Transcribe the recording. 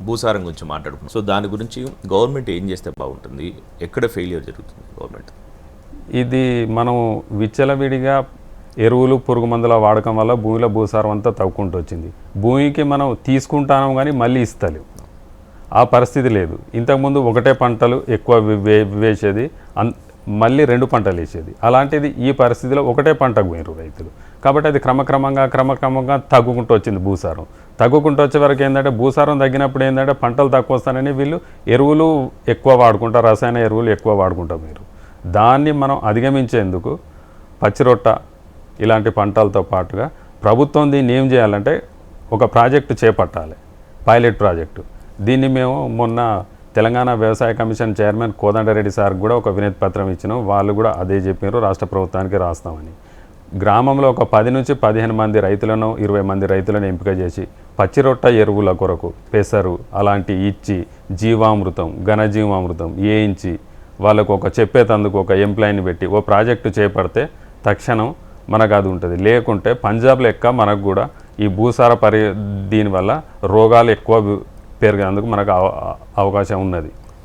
భూసారం గురించి మాట్లాడుకున్నాం సో దాని గురించి గవర్నమెంట్ ఏం చేస్తే బాగుంటుంది? ఎక్కడ ఫెయిలియర్ జరుగుతుంది గవర్నమెంట్? ఇది మనం విచ్చలవిడిగా ఎరువులు పురుగు మందుల వాడకం వల్ల భూమిలో భూసారం అంతా తగ్గుకుంటూ వచ్చింది. భూమికి మనం తీసుకుంటాం కానీ మళ్ళీ ఇస్తలేవు ఆ పరిస్థితి లేదు. ఇంతకుముందు ఒకటే పంటలు ఎక్కువ వే- వేసేది. అన్ మళ్ళీ రెండు పంటలు వేసేది. అలాంటిది ఈ పరిస్థితిలో ఒకటే పంటకు పోయినారు రైతులు. కాబట్టి అది క్రమక్రమంగా క్రమక్రమంగా తగ్గుకుంటూ వచ్చింది భూసారం. తగ్గుకుంటూ వచ్చే వరకు ఏంటంటే భూసారం తగ్గినప్పుడు ఏంటంటే పంటలు తక్కువ వస్తానని వీళ్ళు ఎరువులు ఎక్కువ వాడుకుంటారు రసాయన ఎరువులు ఎక్కువ వాడుకుంటారు మీరు దాన్ని మనం అధిగమించేందుకు పచ్చిరొట్ట ఇలాంటి పంటలతో పాటుగా ప్రభుత్వం దీన్ని ఏం చేయాలంటే ఒక ప్రాజెక్టు చేపట్టాలి. Pilot project. దీన్ని మేము మొన్న తెలంగాణ వ్యవసాయ కమిషన్ చైర్మన్ కోదండరెడ్డి సార్ కూడా ఒక వినతి పత్రం ఇచ్చినాం వాళ్ళు కూడా అదే చెప్పారు రాష్ట్ర ప్రభుత్వానికి రాస్తామని. గ్రామంలో ఒక పది నుంచి పదిహేను మంది రైతులను ఇరవై మంది రైతులను ఎంపిక చేసి పచ్చిరొట్ట ఎరువుల కొరకు పెసరు అలాంటి ఇచ్చి జీవామృతం ఘనజీవామృతం వేయించి వాళ్ళకు ఒక చెప్పేతందుకు ఒక ఎంప్లాయీని పెట్టి ఓ ప్రాజెక్టు చేపడితే తక్షణం మనకు అది ఉంటుంది. లేకుంటే పంజాబ్ లెక్క మనకు కూడా ఈ భూసార పరి దీనివల్ల రోగాలు ఎక్కువ పెరిగేందుకు మనకు అవ- అవకాశం ఉన్నది.